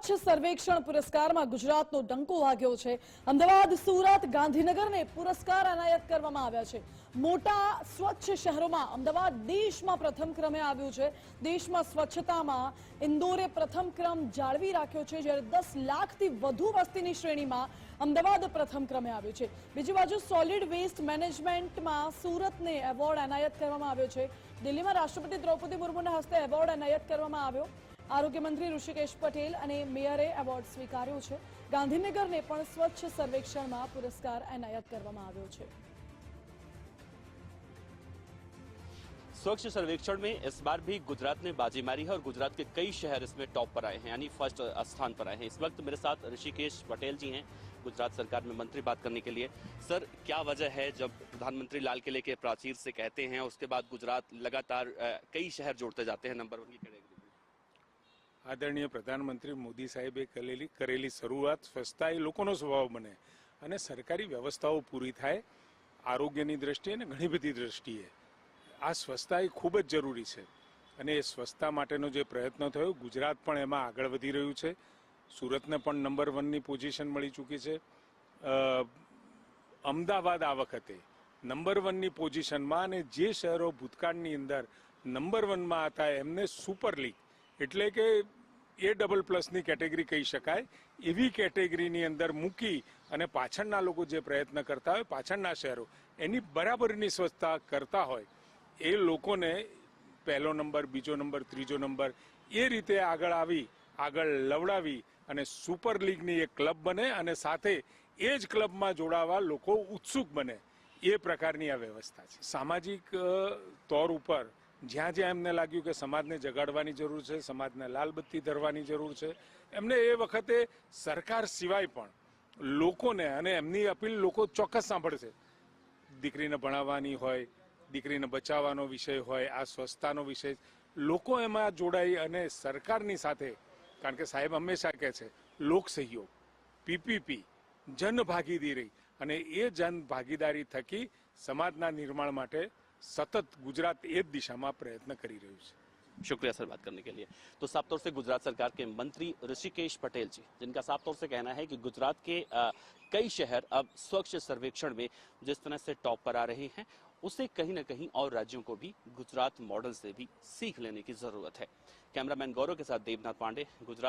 સ્વચ્છ સર્વેક્ષણ પુરસ્કારમાં ગુજરાતનો ડંકો વાગ્યો છે. અમદાવાદ, સુરત, ગાંધીનગરને પુરસ્કાર એનાયત કરવામાં આવ્યા છે. મોટા સ્વચ્છ શહેરોમાં અમદાવાદ દેશમાં પ્રથમ ક્રમે આવ્યું છે. દેશમાં સ્વચ્છતામાં ઇન્દોરે પ્રથમ ક્રમ જાળવી રાખ્યો છે, જ્યારે દસ લાખથી વધુ વસ્તીની શ્રેણીમાં અમદાવાદ પ્રથમ ક્રમે આવ્યું છે. બીજી બાજુ સોલિડ વેસ્ટ મેનેજમેન્ટમાં સુરતને એવોર્ડ એનાયત કરવામાં આવ્યો છે. દિલ્હીમાં રાષ્ટ્રપતિ દ્રૌપદી મુર્મુના હસ્તે એવોર્ડ એનાયત કરવામાં આવ્યો. આરોગ્ય મંત્રી ઋષિકેશ પટેલ અને મેયરે એવોર્ડ સ્વીકાર્યો છે ગાંધીનગરને પણ સ્વચ્છ સર્વેક્ષણમાં પુરસ્કાર એનાયત કરવામાં આવ્યો છે स्वच्छ सर्वेक्षण में इस बार भी गुजरात ने बाजी मारी है और गुजरात के कई शहर इसमें टॉप पर आए हैं यानी फर्स्ट स्थान पर आए हैं इस वक्त मेरे साथ ऋषिकेश पटेल जी हैं गुजरात सरकार में मंत्री बात करने के लिए सर क्या वजह है जब प्रधानमंत्री लाल किले के प्राचीर से कहते हैं उसके बाद गुजरात लगातार अ, कई शहर जोड़ते जाते हैं नंबर वन की कैटेगरी આદરણીય પ્રધાનમંત્રી મોદી સાહેબે કરેલી કરેલી શરૂઆત સ્વચ્છતા એ લોકોનો સ્વભાવ બને અને સરકારી વ્યવસ્થાઓ પૂરી થાય આરોગ્યની દ્રષ્ટિએ અને ઘણી બધી દ્રષ્ટિએ. આ સ્વચ્છતા એ ખૂબ જ જરૂરી છે અને એ સ્વચ્છતા માટેનો જે પ્રયત્ન થયો ગુજરાત પણ એમાં આગળ વધી રહ્યું છે. સુરતને પણ નંબર વનની પોઝિશન મળી ચૂકી છે. અમદાવાદ આ વખતે નંબર વનની પોઝિશનમાં અને જે શહેરો ભૂતકાળની અંદર નંબર વનમાં હતા એમને સુપર લીગ એટલે કે એ ડબલ પ્લસની કેટેગરી કહી શકાય. એવી કેટેગરીની અંદર મૂકી અને પાછળના લોકો જે પ્રયત્ન કરતા હોય, પાછળના શહેરો, એની બરાબરની સ્વચ્છતા કરતા હોય, એ લોકોને પહેલો નંબર, બીજો નંબર, ત્રીજો નંબર, એ રીતે આગળ આવી, આગળ લવડાવી અને સુપર લીગની એક ક્લબ બને અને સાથે એ જ ક્લબમાં જોડાવા લોકો ઉત્સુક બને. એ પ્રકારની આ વ્યવસ્થા છે. સામાજિક તોર ઉપર જ્યાં જ્યાં એમને લાગ્યું કે સમાજને જગાડવાની જરૂર છે, સમાજને લાલબત્તી ધરવાની જરૂર છે, એમને એ વખતે સરકાર સિવાય પણ લોકોને અને એમની અપીલ લોકો ચોક્કસ સાંભળશે. દીકરીને ભણાવવાની હોય, દીકરીને બચાવવાનો વિષય હોય, આ સ્વચ્છતાનો વિષય, લોકો એમાં જોડાઈ અને સરકારની સાથે, કારણ કે સાહેબ હંમેશા કહે છે, લોક સહયોગ, પીપીપી જન ભાગીદારી અને એ જન ભાગીદારી થકી સમાજના નિર્માણ માટે સતત ગુજરાત એ જ દિશામાં પ્રયત્ન કરી રહ્યું છે शुक्रिया सर बात करने के लिए तो साफ तौर से गुजरात सरकार के मंत्री ऋषिकेश पटेल जी जिनका साफ तौर से कहना है कि गुजरात के अ, कई शहर अब स्वच्छ सर्वेक्षण में जिस तरह से टॉप पर आ रहे हैं उसे कहीं ना कहीं और राज्यों को भी गुजरात मॉडल से भी सीख लेने की जरूरत है कैमरामैन गौरव के साथ देवनाथ पांडे गुजरात